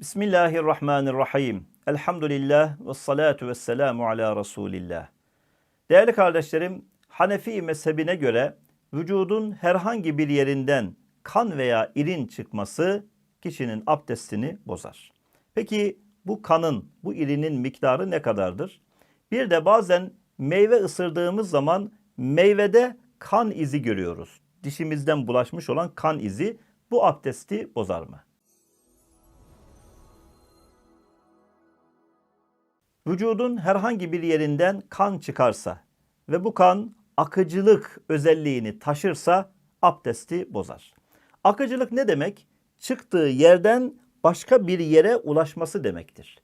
Bismillahirrahmanirrahim. Elhamdülillah ve salatu ve selamu ala Resulillah. Değerli kardeşlerim, Hanefi mezhebine göre vücudun herhangi bir yerinden kan veya irin çıkması kişinin abdestini bozar. Peki bu kanın, bu irinin miktarı ne kadardır? Bir de bazen meyve ısırdığımız zaman meyvede kan izi görüyoruz. Dişimizden bulaşmış olan kan izi bu abdesti bozar mı? Vücudun herhangi bir yerinden kan çıkarsa ve bu kan akıcılık özelliğini taşırsa abdesti bozar. Akıcılık ne demek? Çıktığı yerden başka bir yere ulaşması demektir.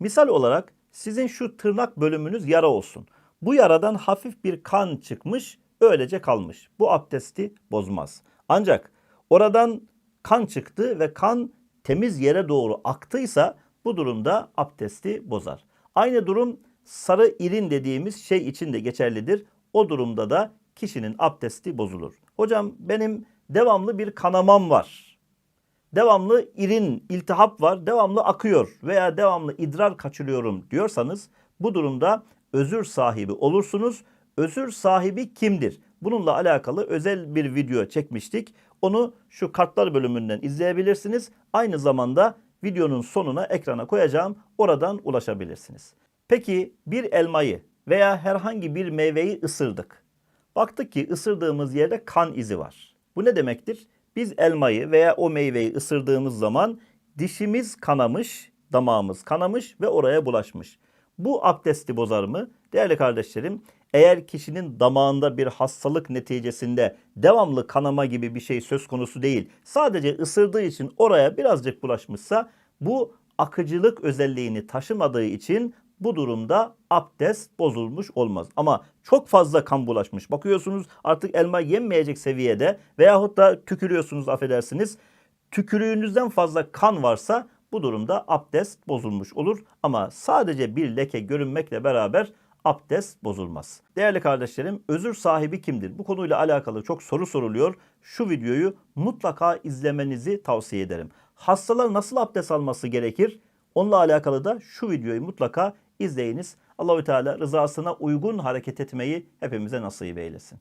Misal olarak sizin şu tırnak bölümünüz yara olsun. Bu yaradan hafif bir kan çıkmış, öylece kalmış. Bu abdesti bozmaz. Ancak oradan kan çıktı ve kan temiz yere doğru aktıysa bu durumda abdesti bozar. Aynı durum sarı irin dediğimiz şey için de geçerlidir. O durumda da kişinin abdesti bozulur. Hocam benim devamlı bir kanamam var. Devamlı irin, iltihap var, devamlı akıyor veya devamlı idrar kaçırıyorum diyorsanız bu durumda özür sahibi olursunuz. Özür sahibi kimdir? Bununla alakalı özel bir video çekmiştik. Onu şu kartlar bölümünden izleyebilirsiniz. Aynı zamanda videonun sonuna ekrana koyacağım. Oradan ulaşabilirsiniz. Peki bir elmayı veya herhangi bir meyveyi ısırdık. Baktık ki ısırdığımız yerde kan izi var. Bu ne demektir? Biz elmayı veya o meyveyi ısırdığımız zaman dişimiz kanamış, damağımız kanamış ve oraya bulaşmış. Bu abdesti bozar mı? Değerli kardeşlerim, eğer kişinin damağında bir hastalık neticesinde devamlı kanama gibi bir şey söz konusu değil, sadece ısırdığı için oraya birazcık bulaşmışsa bu akıcılık özelliğini taşımadığı için bu durumda abdest bozulmuş olmaz. Ama çok fazla kan bulaşmış. Bakıyorsunuz artık elma yenmeyecek seviyede veyahut da tükürüyorsunuz affedersiniz. Tükürüğünüzden fazla kan varsa bu durumda abdest bozulmuş olur. Ama sadece bir leke görünmekle beraber abdest bozulmaz. Değerli kardeşlerim özür sahibi kimdir? Bu konuyla alakalı çok soru soruluyor. Şu videoyu mutlaka izlemenizi tavsiye ederim. Hastalar nasıl abdest alması gerekir? Onunla alakalı da şu videoyu mutlaka izleyiniz. Allahü Teala rızasına uygun hareket etmeyi hepimize nasip eylesin.